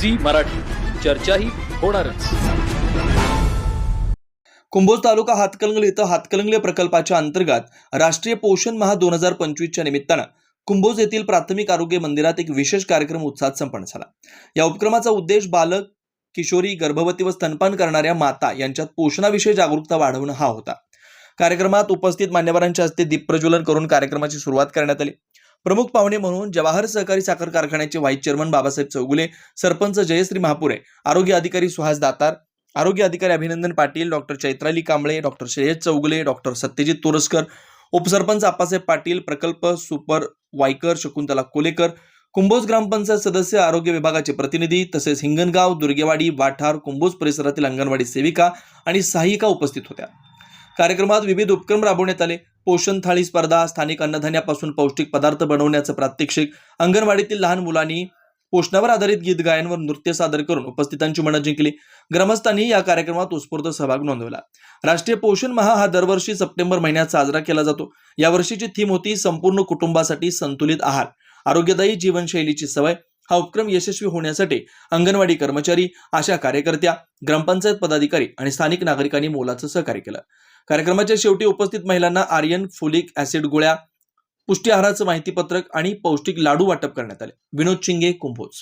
Zee Marathi. चर्चाही होणारच. कुंभोज तालुका हातकलंगले इथं हातकलंगले प्रकल्पाच्या अंतर्गत राष्ट्रीय पोषण माह दोन हजार पंचवीसच्या निमित्तानं कुंभोज येथील प्राथमिक आरोग्य मंदिरात एक विशेष कार्यक्रम उत्साहात संपन्न झाला. या उपक्रमाचा उद्देश बालक किशोरी गर्भवती व स्तनपान करणाऱ्या माता यांच्यात पोषणाविषयी जागरूकता वाढवणं हा होता. कार्यक्रमात उपस्थित मान्यवरांच्या हस्ते दीप प्रज्वलन करून कार्यक्रमाची सुरुवात करण्यात आली. प्रमुख पाहुणे म्हणून जवाहर सहकारी साखर कारखान्याचे व्हाईस चेअरमन बाबासाहेब चौगुले सरपंच जयश्री महापुरे आरोग्य अधिकारी सुहास दातार आरोग्य अधिकारी Abhinandan Patil doctor Chaitrali Kamble doctor Shreyas Chougule doctor Satyajit Toraskar उपसरपंच आप्पासाहेब पाटील प्रकल्प सुपर वायकर शकुंतला कोलेकर कुंभोज ग्रामपंचायत सदस्य आरोग्य विभागाचे प्रतिनिधी तसेच हिंगणगाव दुर्गेवाडी वाठार कुंभोज परिसरातील अंगणवाडी सेविका आणि सहायिका उपस्थित होत्या. कार्यक्रमात विविध उपक्रम राबवण्यात आले. पोषण थाळी स्पर्धा स्थानिक अन्नधान्यापासून पौष्टिक पदार्थ बनवण्याचं प्रात्यक्षिक अंगणवाडीतील लहान मुलांनी पोषणावर आधारित गीत गायन व नृत्य सादर करून उपस्थितांची मनं जिंकली. ग्रामस्थांनी या कार्यक्रमात उत्स्फूर्त सहभाग नोंदवला. राष्ट्रीय पोषण महा हा दरवर्षी सप्टेंबर महिन्यात साजरा केला जातो. यावर्षीची थीम होती संपूर्ण कुटुंबासाठी संतुलित आहार. आरोग्यदायी जीवनशैलीची सवय हा उपक्रम यशस्वी होण्यासाठी अंगणवाडी कर्मचारी आशा कार्यकर्त्या ग्रामपंचायत पदाधिकारी आणि स्थानिक नागरिकांनी मोलाचं सहकार्य केलं. कार्यक्रमाच्या शेवटी उपस्थित महिलांना आर्यन फुलिक ऍसिड गोळ्या पुष्टी आहाराचं माहितीपत्रक आणि पौष्टिक लाडू वाटप करण्यात आले. विनोद शिंगे कुंभोज.